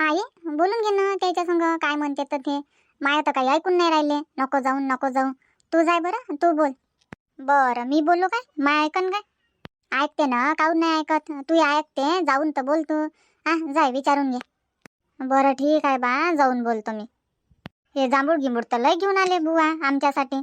आई बोलून घे ना त्याच्या संग काय म्हणते तर ते. माया तर काही ऐकून नाही राहिले. नको जाऊ नको जाऊ. तू जाय बरं तू बोल. बरं मी बोलू काय? माय ऐकन काय? ऐकते ना काहून नाही ऐकत? तू ऐकते जाऊन तर बोल तू. हा जाय विचारून घे. बरं ठीक आहे बा जाऊन बोलतो मी. हे जांभूळ गिंबूळ तर लय घेऊन आले बुवा आमच्यासाठी.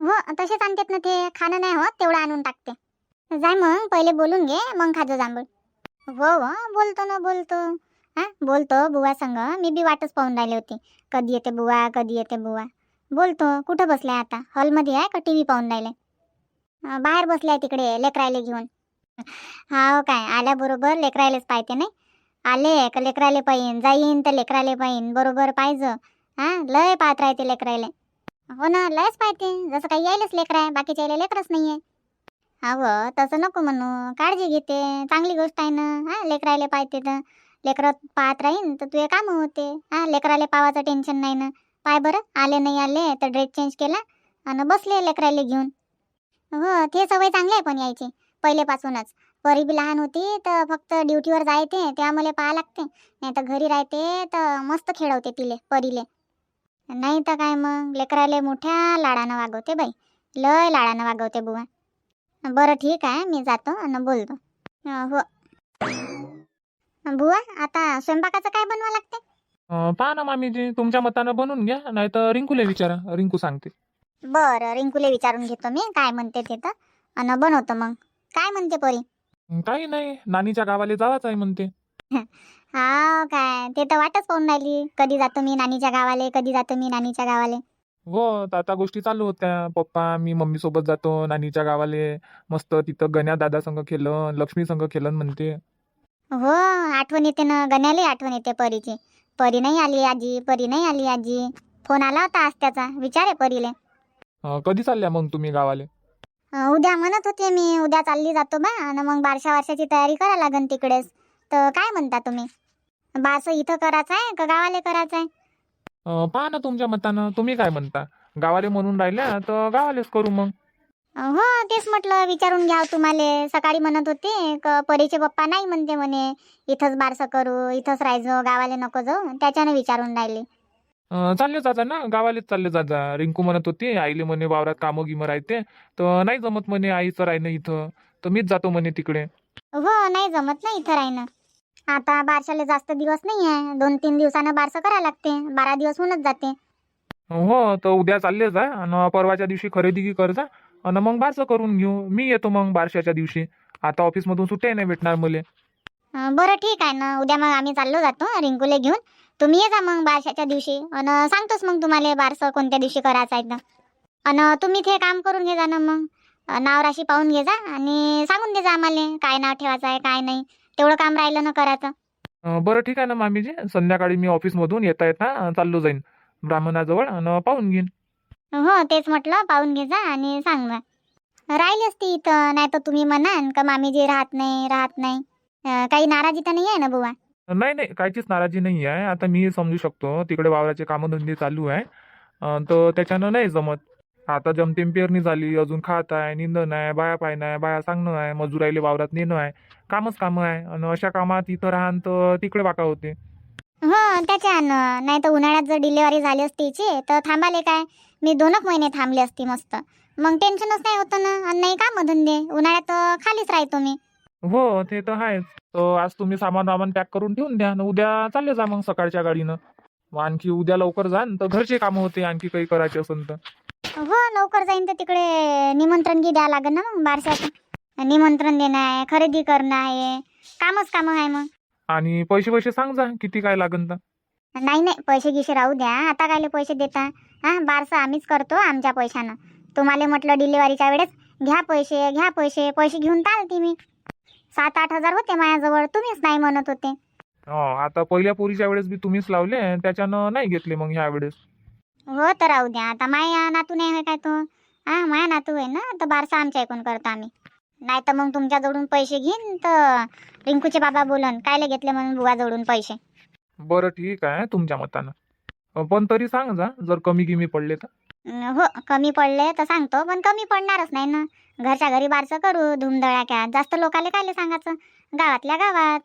हो तसेच आणतात ना ते. खाणं नाही होत तेवढं आणून टाकते. जाय मग पहिले बोलून घे मग खाजो जांभूळ. हो हो बोलतो ना बोलतो. हा बोलतो बुवा संग. मी बी वाटच पाहून राहिली होती. कधी येते बुवा कधी येते बुवा. बोलतो कुठं बसलाय आता? हॉलमध्ये आहे का टी व्ही पाहून राहिले? बाहेर बसलाय तिकडे लेकरायले घेऊन. हा हो काय आल्याबरोबर लेकरायलेच पाहिजे नाही? आले का लेकराले पाहिन जाईन तर लेकराले पाहिन बरोबर पाहिजे. हा लय पाहत राहते लेकरायले. हो ना लयच पाहते. जसं काही यायलेच लेकर आहे बाकीच्या यायला लेकरच नाही आहे हवं तसं नको म्हणू. काळजी घेते. चांगली गोष्ट आहे ना. हां लेकरायले पाहते तर. लेकरं पाहत राहीन तर तुझे कामं होते हा लेकराले पावाचं टेन्शन नाही ना. पाय बरं आले नाही आले तर ड्रेस चेंज केला आणि बसले लेकराले घेऊन. हो ते सवय चांगली आहे पण यायची पहिलेपासूनच. परी बी लहान होती तर फक्त ड्युटीवर जायते तेव्हा मला पाहा लागते. नाही तर घरी राहते तर मस्त खेळवते तिले परीले. नाही तर काय मग लेकराले मोठ्या लाडानं वागवते बाई. लय लाडानं वागवते बुवा. बरं ठीक आहे मी जातो आणि बोलतो. हो. बुवा आता स्वयंपाकाचं काय बनवा लागते अं, पहा ना मामीजी तुमच्या मतानं बनवून घ्या नाही तर रिंकूला विचारा रिंकू सांगते. बरं रिंकूले विचारून घेतो मी काय म्हणते ते तर. आणि बनवतो मग. काय म्हणते परी? अं, काही नाही नानीच्या गावाला जावाच आहे म्हणते. हा काय ते तर वाटच पाहून राहिली. कधी जातो मी नानीच्या गावाले कधी जातो मी नानीच्या गावाले. हो तर आता गोष्टी चालू होत्या. पप्पा मी मम्मी सोबत जातो नानीच्या गावाले. मस्त तिथं गण्या दादा संग खेळन लक्ष्मी संग खेळन म्हणते. हो आठवण येते ना गण्याले आठवण येते परीची. परी नाही आली आजी परी नाही आली आजी. फोन आला होता आज त्याचा विचारे परीले. अं, कधी चालल्या मग तुम्ही गावाले? अं, उद्या म्हणत होते मी उद्या चालली जातो बा आणि मग बारशा वर्षाची तयारी करा लागन तिकडेच. तर काय म्हणता तुम्ही? बारसं इथं करायचं आहे का गावाले करायचं आहे? अं, पहा ना तुमच्या मतानं तुम्ही काय म्हणता? गावाले म्हणून राहिल्या तर गावालेच करू मग. हो तेच म्हटलं विचारून घ्याव तुम्हाला. सकाळी म्हणत होते क परीचे पप्पा नाही म्हणते म्हणे. इथंच बारसं करू इथंच राहायचो गावाला नको जाऊ. त्याच्याने विचारून राहिले. अं, चालले जाता ना गावालेच चालले जाता. रिंकू म्हणत होती आईले म्हणे वावरात कामं गिमं राहते. तर नाही जमत म्हणे आईचं राहणं इथं. तर मीच जातो म्हणे तिकडे. हो नाही जमत ना इथं राहणं. आता बारशाला जास्त दिवस नाही आहे दोन तीन दिवसानं बारसं करावं लागते. बारा दिवस होऊनच जाते. हो तर उद्या चालले जा. आणि परवाच्या दिवशी खरेदी की कर जा आणि मग बारसं करून घेऊ. मी येतो मग बारशाच्या दिवशी. आता ऑफिसमधून सुट्ट्या नाही भेटणार मले. अं, बरं ठीक आहे ना. उद्या मग आम्ही चाललो जातो रिंकूले घेऊन. तुम्ही ये जा मग बारशाच्या दिवशी. आणि सांगतोच मग तुम्हाला बारसं कोणत्या दिवशी करायचं आहे तर. आणि तुम्ही ते काम करून घे जा ना मग. अं, नाव राशी पाहून घे जा आणि सांगून दे जा आम्हाला काय नाव ठेवायचं आहे काय नाही. तेवढं काम राहिलं ना करायचं. अं, बरं ठीक आहे ना मामीजी. संध्याकाळी मी ऑफिसमधून येता येता अं, चाललो जाईन. ब्राह्मणाजवळ आणि पाहून घेईन. हो तेच म्हटलं पाहून घे जा आणि सांग जा राहिली असती इथं नाही तर तुम्ही म्हणान का मामीजी राहत नाही राहत नाही. काही नाराजी तर नाही आहे ना बुवा? नाही नाही काहीचीच नाराजी नाही आहे आता मी समजू शकतो तिकडे वावराचे कामधंदे चालू आहे. तर त्याच्यानं नाही जमत. आता जमतेम पेरणी झाली अजून खात आहे निंदन आहे बाया पाहणं आहे बाया सांगणं आहे मजुराईले वावरात नेणं आहे. कामच कामं आहे. आणि अशा कामात इथं राहन तर तिकडे वाका होते. हो त्याच्यानं. नाही तर उन्हाळ्यात जर डिलिव्हरी झाली असती हिची तर थांबाले काय? मी दोनच महिने थांबली असती मस्त. मग टेन्शनच नाही होतं ना. आणि नाही का धंदे उन्हाळ्यात अं, खालीच राहतो मी. हो ते तर आहेच. तर आज तुम्ही सामान वामान पॅक करून ठेवून द्या उद्या चालले जा मग सकाळच्या गाडीनं. मग आणखी उद्या लवकर जाण तर घरचे कामं होते आणखी काही करायचे असेल तर. हो लवकर जाईन तर तिकडे निमंत्रण की द्यावं लागेल ना मग बारशाचं. निमंत्रण देणं आहे खरेदी करणं आहे. कामच कामं आहे मग. आणि पैसे पैसे सांग जा किती काय लागन तर. नाही नाही पैसे गिसे राहू द्या. आता कायले पैसे देता? हा बारसं आम्हीच करतो आमच्या पैशानं. तुम्हाला म्हटलं डिलिव्हरीच्या वेळेस घ्या पैसे घ्या पैसे पैसे घेऊन चालते मी. सात आठ हजार होते माझ्याजवळ तुम्हीच नाही म्हणत होते. हो आता पहिल्या पोरीच्या वेळेस बी तुम्हीच लावले त्याच्यानं नाही घेतले मग ह्या वेळेस. हो तर राहू द्या. आता माया नातू नाही काय तो? हा माया नातू आहे ना? तर बारसा आमच्या ऐकून करतो आम्ही. नाही तर मग तुमच्याजवळून पैसे घेईन तर रिंकूचे बाबा बोलन कायले घेतले म्हणून बुवाजवळून पैसे? बरं ठीक आहे तुमच्या मतानं. पण तरी सांग जा जर कमी गिमी पडले तर. अं, हो कमी पडले तर सांगतो पण कमी पडणारच नाही ना. घरच्या घरी बारसं करू धुमधडाक्यात जास्त लोकाले कायले सांगायचं? गावातल्या गावात.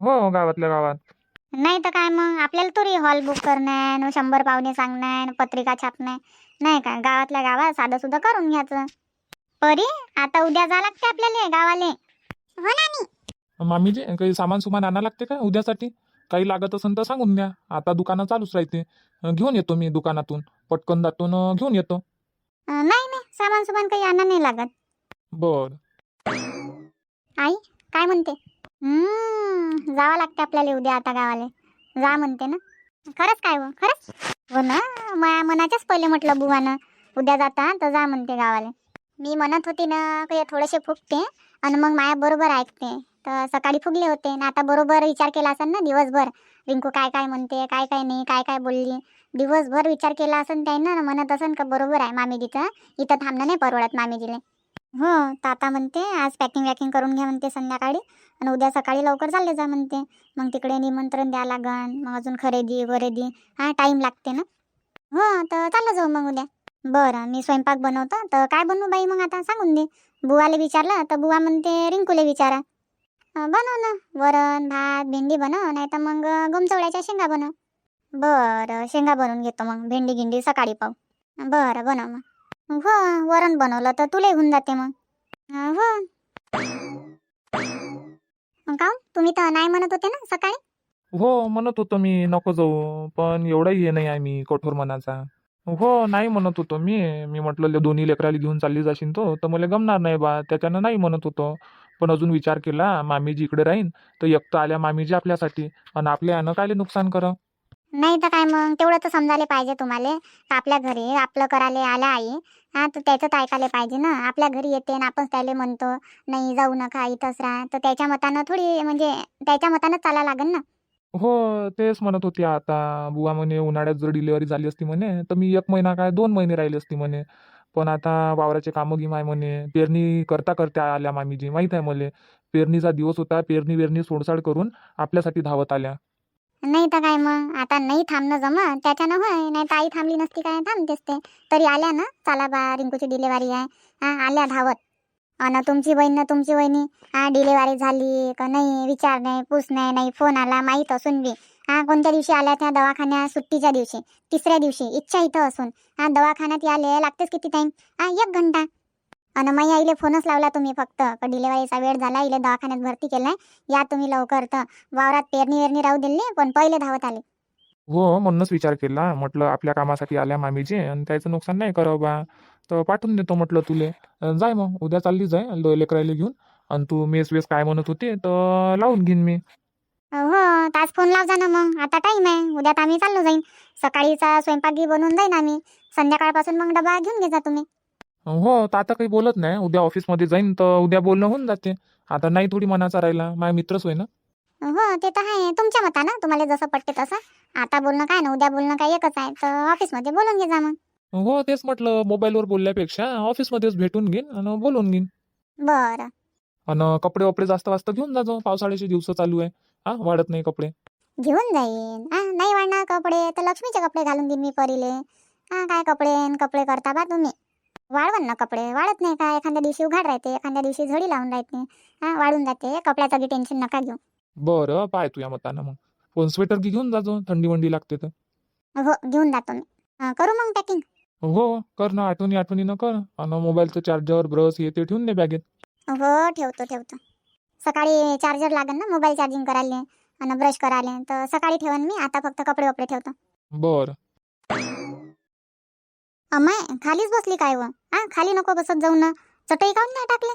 हो गावातल्या गावात. नाही तर काय मग? आपल्याला तरी हॉल बुक करणं न शंभर पाहुणे सांगणं न पत्रिका छापणं नाही का? गावातल्या गावात साधं सुद्धा करून घ्यायचं. परी आता उद्या जा लागते आपल्याला गावाले. हो मामीजी काही सामान सुमान आणा लागते का उद्यासाठी? काही लागत असेल तर सांगून द्या. आता दुकानं चालूच राहते. घेऊन येतो मी दुकानातून. पटकन दाटून अं, घेऊन येतो. नाही नाही. सामान सुमान काही आणा नाही लागत. बर. काय म्हणते? हम्म जावं लागते आपल्याला उद्या आता गावाले. जा म्हणते ना. खरंच काय हो? खरंच? हो ना. माया मनाच्याच पहिले म्हटलं बुवानं. उद्या जाता तर जा म्हणते गावाले. मी म्हणत होती ना की थोडेसे फुगते आणि मग माया बरोबर ऐकते. तर सकाळी फुगले होते. ना आता बरोबर विचार केला असेल ना दिवसभर. रिंकू काय काय म्हणते काय काय नाही काय काय बोलली. दिवसभर विचार केला असेल त्यानं ना म्हणत असेल का बरोबर आहे मामीजीचं. इथं थांबणं नाही परवडत मामीजीले. हो तर आता म्हणते आज पॅकिंग वॅकिंग करून घ्या म्हणते संध्याकाळी. आणि उद्या सकाळी लवकर चालले जा म्हणते. मग तिकडे निमंत्रण द्या लागन मग अजून खरेदी वरेदी. हा टाईम लागते ना. हो तर चाललं जाऊ मग उद्या. बरं मी स्वयंपाक बनवतो. तर काय बनवू बाई मग आता? सांगून दे. बुवाला विचारलं तर बुवा म्हणते रिंकूला विचारा. बनव ना. वरण भात भेंडी बनव नाही तर मग गोमचवड्याच्या शेंगा बनव. बरं शेंगा बनवून घेतो मग भेंडी गिंडी सकाळी पाहू. बरं बनव मग. हो वरण बनवलं तर तुला होऊन जाते मग. हो. मग तुम्ही तर नाही म्हणत होते ना सकाळी? हो म्हणत होतो मी नको जाऊ पण एवढाही हे नाही आहे मी कठोर मनाचा. हो नाही म्हणत होतो मी. मी म्हटलं दोन्ही लेकराला घेऊन चालली जाशील तो. तर मला गमणार नाही बा त्याच्यानं नाही म्हणत होतो. पण अजून विचार केला मामीजी इकडे राहीन तर एकटं आल्या मामीजी आपल्यासाठी. आणि आपल्या यानं कायले नुकसान कर? नाही तर काय मग? तेवढं तर समजायला पाहिजे तुम्हाला. आपल्या घरी आपलं करायला आल्या आई. हा तर त्याचं तर ऐकायला पाहिजे ना. आपल्या घरी येते आणि आपण त्याला म्हणतो नाही जाऊ नका इथंच राहा. तर त्याच्या मतानं थोडी म्हणजे त्याच्या मतानं चाला लागेल ना? हो तेच म्हणत होती आता. बुवा म्हणे उन्हाळ्यात जर डिलिव्हरी झाली असती म्हणे तर मी एक महिना काय दोन महिने राहिली असती म्हणे. पण आता वावराचे कामं गिम आहे म्हणे. पेरणी करता करता आल्या मामीजी माहीत आहे मला. पेरणीचा दिवस होता पेरणी वेरणी सोडसाड करून आपल्यासाठी धावत आल्या. नाही तर काय मग? आता नाही थांबणं जमा त्याच्यानं होय नाही तर आई थांबली नसती काय? थांबतेच ते. तरी आल्या ना? चला बा रिंकूची डिलेवरी आहे. हा आल्या धावत. अन तुमची बहीण ना तुमची वहिनी? हा डिलेवरी झाली का नाही? विचार नाही पूस नाही नाही फोन आला माहीत असून बी. हा कोणत्या दिवशी आल्या त्या दवाखान्यात सुट्टीच्या दिवशी. तिसऱ्या दिवशी. इच्छा इथं असून. हा दवाखान्यात याले लागतेच किती टाइम हा एक घंटा. अनमाई आईले फोनच लावला तुम्ही फक्त. डिलेवरीचा वेळ झाला इले दवाखान्यात भरती केलाय. या तुम्ही लवकर. तर वावरात पेरणी वेरणी राहू दिली पण पहिले धावत आले. हो म्हणूनच विचार केला. म्हटलं आपल्या कामासाठी आल्या मामीजी आणि त्याचं नुकसान नाही करावं बा. तर पाठवून देतो म्हटलं तुले. जाय मग. उद्या चालली जाय लो लेकरायला घेऊन. आणि तू मेस वेस काय म्हणत होती तर लावून घेईन मी. हो तास फोन लाव जा ना मग. आता टाइम आहे. उद्या तर आम्ही चाललो जाईन. सकाळीचा स्वयंपाकी बनवून जाईन आम्ही. संध्याकाळपासून मग डबा घेऊन घे जा तुम्ही. हो तर आता काही बोलत नाही. उद्या ऑफिसमध्ये जाईन तर उद्या बोलणं होऊन जाते. आता नाही थोडी मनाचा राहिला. माझा मित्रच होय ना? हो ते तर आहे. तुमच्या मतानं तुम्हाला जसं पटते तसं. आता बोलणं काय ना? उद्या बोलणं काय एकच आहे. तर ऑफिसमध्ये बोलून घे जा मग. हो तेच म्हटलं मोबाईलवर बोलल्यापेक्षा ऑफिसमध्येच भेटून घेईन आणि बोलून घेईन. बरं. आणि कपडे वपडे जास्त वाजता घेऊन जाजो पावसाळ्याचे दिवस चालू आहे. हा वाढत नाही कपडे. घेऊन जाईन. हा नाही वाढणार कपडे तर लक्ष्मीचे कपडे घालून देईन मी परीले. हा काय कपडे न कपडे करता बा तुम्ही. वाढवण ना कपडे? वाढत नाही का? एखाद्या दिवशी उघाड राहते एखाद्या दिवशी झडी लावून राहते. हा वाढून जाते. कपड्याचं बी टेन्शन नका घेऊ. बरं पाय तू या मतानं मग. पण स्वेटर की घेऊन जाजो थंडी वंडी लागते तर. हो घेऊन जातो मी. हा, करू मग पॅकिंग हो कर ना. आठवणी आठवणीनं कर. आणि मोबाईलचं चार्जर ब्रश हे ते ठेवून दे बॅगेत हो ठेवतो ठेवतो. सकाळी चार्जर लागेल ना मोबाईल चार्जिंग करायला आणि ब्रश करायला तर सकाळी ठेवन मी. आता फक्त कपडे वपडे ठेवतो. बरं. अमाय खालीच बसली काय व? हा खाली नको बसत जाऊ ना. चटई काऊन नाही टाकले?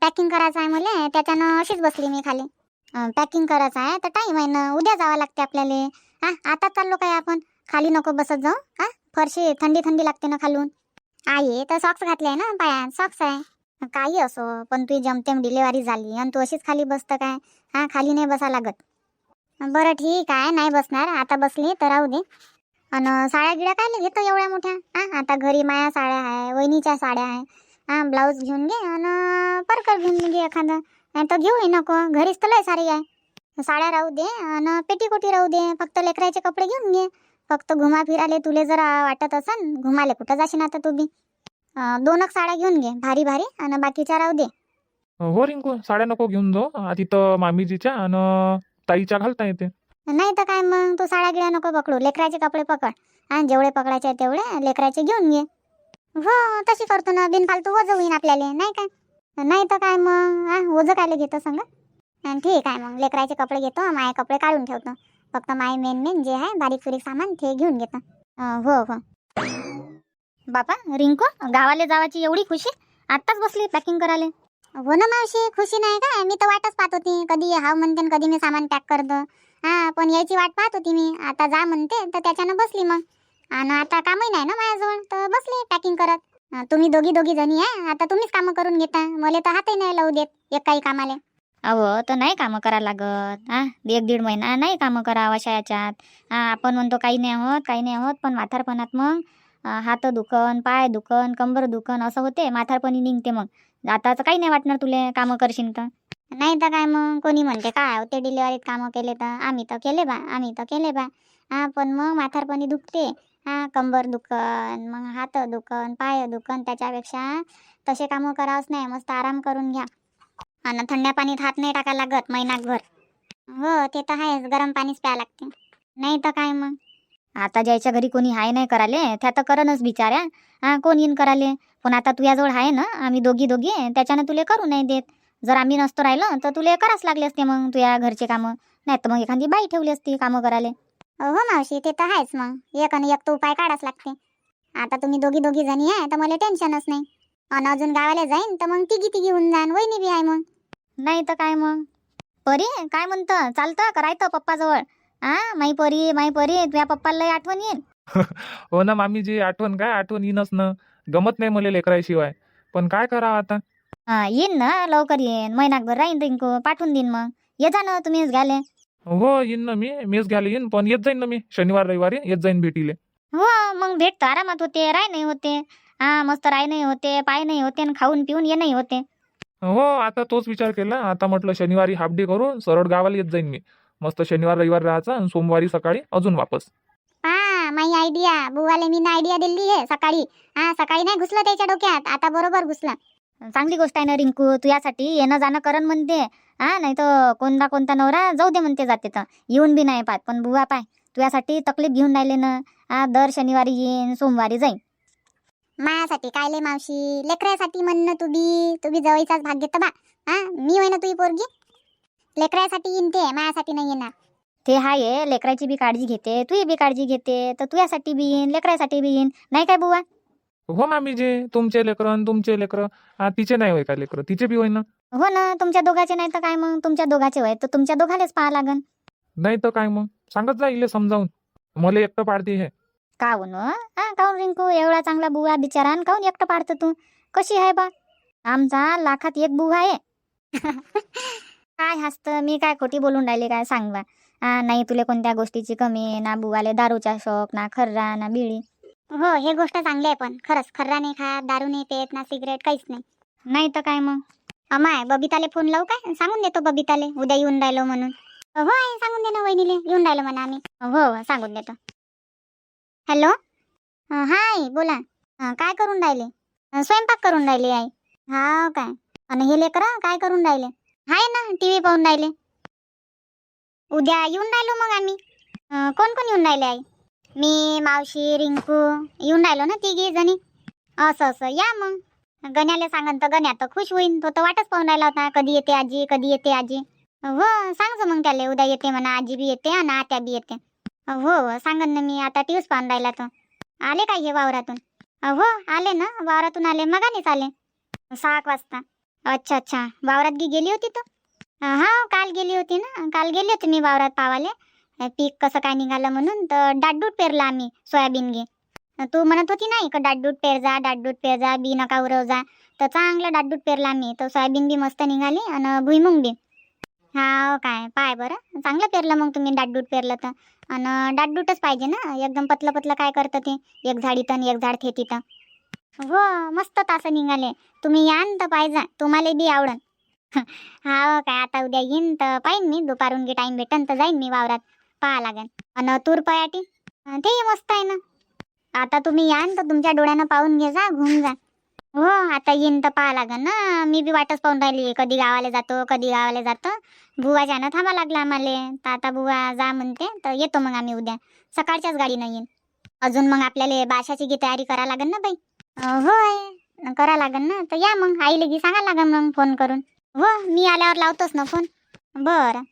पॅकिंग करायचं आहे मला त्याच्यानं अशीच बसली मी खाली. पॅकिंग करायचं आहे तर टाईम आहे ना. उद्या जावं लागते आपल्याला. हा आता चाललो काय आपण? खाली नको बसत जाऊ. हा फरशी थंडी थंडी लागते ना खालून. आई तर सॉक्स घातले आहे ना पायात सॉक्स आहे. काही असो पण तुझी जमतेम डिलेवरी झाली आणि तू अशीच खाली बसतं काय? हा खाली नाही बसा लागत. बरं ठीक आहे नाही बसणार. आता बसली तर राहू दे. अन साड्या गिड्या काय घेतो एवढ्या मोठ्या? हा आता घरी माया साड्या आहे वहिनीच्या साड्या आहे. हा ब्लाऊज घेऊन घे आणि परकर घेऊन घे एखादं. नाही तर घेऊही नको. घरीच तर लय सारी आहे. साड्या राहू दे आणि पेटीकोटी राहू दे. फक्त लेकराचे कपडे घेऊन घे. फक्त घुमा फिराले तुले जर वाटत असन घुमाले कुठं जाशील आता तू बी? दोनक साड्या घेऊन घे भारी भारी आणि बाकीच्या राहू दे. हो रिंकू साड्या नको घेऊन जाऊ. आ, तिथं मामीजीच्या आणि ताईच्या घालता येते. नाही तर काय मग तू साड्या गिळ्या नको पकडू लेकराचे कपडे पकड. आणि जेवढे पकडायचे आहे तेवढे लेकराचे घेऊन घे. हो तशी करतो ना बिनफालतू वजं होईन आपल्याला नाही काय? नाही तर काय मग हा वजं कायले घेतो सांग? अन् ठीक आहे मग लेकराचे कपडे घेतो माये कपडे काढून ठेवतो. फक्त माय मेन मेन जे आहे बारीक सुरीक सामान ते घेऊन घेतो. अं, हो हो. बापा रिंकू गावाला जावाची एवढी खुशी? आत्ताच बसली पॅकिंग करायला. हो ना मावशी खुशी नाही काय मी तर वाटच पाहत होती. कधी हाव म्हणते कधी मी सामान पॅक करतो. हा पण यायची वाट पाहत होती मी. आता जा म्हणते तर त्याच्यानं बसली मग. आणि आता कामही नाही ना माझ्याजवळ तर बसली पॅकिंग करत. तुम्ही दोघी दोघी जणी आहे आता तुम्हीच कामं करून घेता. मला तर हातही नाही लावू देत एक काही कामाले. अहो तर नाही कामं करा लागत. हा एक दीड महिना नाही कामं करावं अशा याच्यात हा आपण म्हणतो काही नाही होत काही नाही होत पण म्हातारपणात मग हात दुखन पाय दुखन कंबर दुखन असं होते. म्हातारपणी निघते मग. आताच काही नाही वाटणार तुले कामं करशील तर. नाही तर काय मग? कोणी म्हणते काय होते डिलिव्हरीत कामं केले तर? आम्ही तर केले बा आम्ही तर केले बा. हा पण मग म्हातारपणी दुखते. हा कंबर दुखन मग हात दुखन पाय दुखन त्याच्यापेक्षा तसे कामं करावंच नाही. मस्त आराम करून घ्या. आणि थंड्या पाणीत हात नाही टाकायला लागत महिनाभर. हो ते तर आहेच. गरम पाणीच प्या लागते. नाही तर काय मग? आता ज्याच्या घरी कोणी हाय नाही कराले त्या तर करणच बिचाऱ्या. हा कोण येईन कराले? पण आता तुझ्याजवळ आहे ना आम्ही दोघी दोघी त्याच्यानं तुले करू नाही देत. जर आम्ही नसतो राहिलो तर तुले करावंच लागले असते मग तुझ्या घरचे कामं. नाही तर मग एखादी बाई ठेवली असती कामं करायला. हो मावशी ते तर आहेच मग. एक आणि एक तर उपाय काढाच लागते. आता तुम्ही दोघी दोघी जणी आहे तर मला टेन्शनच नाही. आणि अजून गावाला जाईन तर मग तिघी तिघी होऊन जाईन वहिनी बी आहे मग. नाही तर काय मग? परी काय म्हणतं? चालतं करायचं पप्पाजवळ? हा माई परी माई परी तुझ्या पप्पाला लय आठवण येईल. हो ना मामीजी आठवण काय? आठवण येईनच ना. गमत नाही मला लेकराशिवाय. पण काय करावं आता? हा येईन ना लवकर येईन. महिनाभर राहीन रिंकू पाठवून देईन मग. ये जा ना तुम्हीच घ्याले हो येईन ना मी. मीच घ्यायला येईन पण येत जाईन ना मी. शनिवार रविवारी येत जाईन भेटीले. हो मग भेट तर आरामात होते राय नाही होते. हा मस्त राय नाही होते पाय नाही होते आणि खाऊन पिऊन ये नाही होते. हो आता तोच विचार केला. आता म्हटलं शनिवारी हाफ डे करून सरळ गावाला येत जाईन मी. मस्त शनिवार रविवार राहायचा आणि सोमवारी सकाळी अजून वापस. हा माई आयडिया बुवाले मी आयडिया दिली आहे सकाळी. हा सकाळी नाही घुसलं त्याच्या डोक्यात. आता बरोबर घुसलं. चांगली गोष्ट आहे ना रिंकू. तू यासाठी येणं जाणं करण म्हणते. हा नाही तर कोणता कोणता नवरा जाऊ दे म्हणते जाते तर. येऊन बी नाही पाहत. पण बुवा पाय तुझ्यासाठी तकलीफ घेऊन राहिले ना. हा दर शनिवारी येईन सोमवारी जाईन. मायासाठी कायले मावशी? लेकरासाठी म्हणणं तू बी. तू बी जवळचाच भाग घेतो बा. हा मी होय ना तुझी पोरगी? लेकरासाठी येईन ते मायासाठी नाही येणार. ते हाय लेकराची बी काळजी घेते तुही बी काळजी घेते तर तुझ्यासाठी बी येईन लेकरासाठी बी येईन नाही काय बुवा? हो मामीजी तुमचे लेकरं आणि तुमचे लेकरं तिचे नाही होय का लेकरं? तिचे बी होय ना? हो ना तुमच्या दोघाचे नाही तर काय मग? तुमच्या दोघाचे वय तर तुमच्या दोघालेच पाहा लागन. नाही तर काय मग? सांगत जा इले समजावून. मला एकटं पाडते हे. काहून हो? हा काहून रिंकू? एवढा चांगला बुवा बिचारा आणि काहून एकटं पाडतं तू? कशी आहे बा? आमचा लाखात एक बुवा आहे. काय हसत? मी काय खोटी बोलून राहिले काय सांग बा नाही तुले कोणत्या गोष्टीची कमी आहे? ना बुवाले दारूचा शौक ना खर्रा ना बिडी हो हे गोष्ट चांगली आहे पण खरंच खर्रा नाही खात दारू नाही पेत ना सिगरेट काहीच नाही. नाही तर काय मग? अमाय बबिताले फोन लावू काय? सांगून देतो बबिताले उद्या येऊन राहिलो म्हणून. हो आई सांगून दे ना वहिनीले येऊन राहिलो म्हणा आम्ही. हो हो सांगून देतो. हॅलो? हाय बोला. काय करून राहिले? स्वयंपाक करून राहिले आई. हा काय? आणि हे लेकरं काय करून राहिले? हाय ना टी व्ही पाहून राहिले. उद्या येऊन राहिलो मग आम्ही. कोण कोण येऊन राहिले आई? मी मावशी रिंकू येऊन राहिलो ना तिघी जणी. असं असं या मग. गण्याला सांगन तर गण्या तर खुश होईन. तो तर वाटच पाहून राहिला होता. कधी येते आजी कधी येते आजी. हो सांगतो मग त्याला. उद्या येते म्हणा आजी बी येते आणि आत्या बी येते. हो सांगन ना मी. आता टीव्हीच पाहून राहिला तो. आले काय हे वावरातून? हो आले ना. वावरातून आले. मगानेच आले. सहा एक वाजता. अच्छा अच्छा. वावरात गी गेली होती तू? हा काल गेली होती ना. काल गेली होती मी वावरात पावाले. पीक कसं काय निघालं म्हणून. तर डाटडूट पेरला आम्ही सोयाबीन घे तू म्हणत होती नाही का डाटडूट पेर जा डाटडूट पेर जा बी नका उरव जा. तर चांगलं डाटडूट पेरला आम्ही. तर सोयाबीन बी मस्त निघाली आणि भुईमुंग बी. हा हो काय. पाय बरं. चांगलं पेरलं मग तुम्ही डाटडूट पेरलं तर आणि डाटडूटच पाहिजे ना. एकदम पतलं पतलं काय करतं ते? एक झाड इथं एक झाड थे तिथं हो मस्त तासं निघाले. तुम्ही यान तर पाहिजे तुम्हाला बी आवडन. हा हो काय आता उद्या येईन तर पाहिन मी. दुपारून गे टाइम भेटन तर जाईन मी वावरात. पाहा लागेल अन तूर पयाटी? ते मस्त आहे ना. आता तुम्ही यान तर तुमच्या डोळ्यानं पाहून घे जा घुम जा. हो आता येईन तर पाहा लागेल ना मी बी वाटच पाहून राहिली. कधी गावाला जातो कधी गावाला जातो. बुवा जाणं थांबा लागला आम्हाला. तर आता बुवा जा म्हणते. तर येतो मग आम्ही उद्या. सकाळच्याच गाडीनं येईन. अजून मग आपल्याला बाशाची गी तयारी करा लागेल ना बाई. होय. करा लागन ना. तर या मग. आई लगी सांगा लागन मग फोन करून. हो मी आल्यावर लावतोच ना फोन. बरं.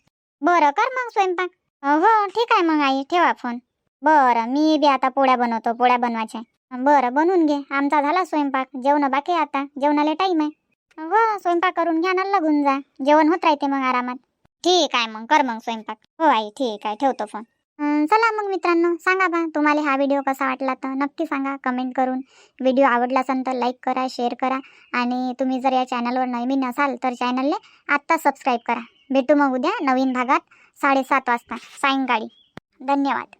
बरं कर मग स्वयंपाक. हो ठीक आहे मग आई. ठेवा फोन. बरं मी बी आता पोळ्या बनवतो. पोळ्या बनवायच्या बरं बनवून घे. आमचा झाला स्वयंपाक. जेवण बाकी आता. जेवणाला टाईम आहे. हो स्वयंपाक करून घ्या ना लागून जा. जेवण होत राहते मग आरामात. ठीक आहे मग. कर मग स्वयंपाक. हो आई ठीक आहे. ठेवतो फोन. चला मग मित्रांनो सांगा बा तुम्हाला हा व्हिडिओ कसा वाटला तर नक्की सांगा कमेंट करून. व्हिडिओ आवडला असेल तर लाईक करा शेअर करा. आणि तुम्ही जर या चॅनलवर नवीन असाल तर चॅनलने आत्ता सबस्क्राईब करा. भेटू मग उद्या नवीन भागात साडेसात वाजता. सायंकाळी. धन्यवाद.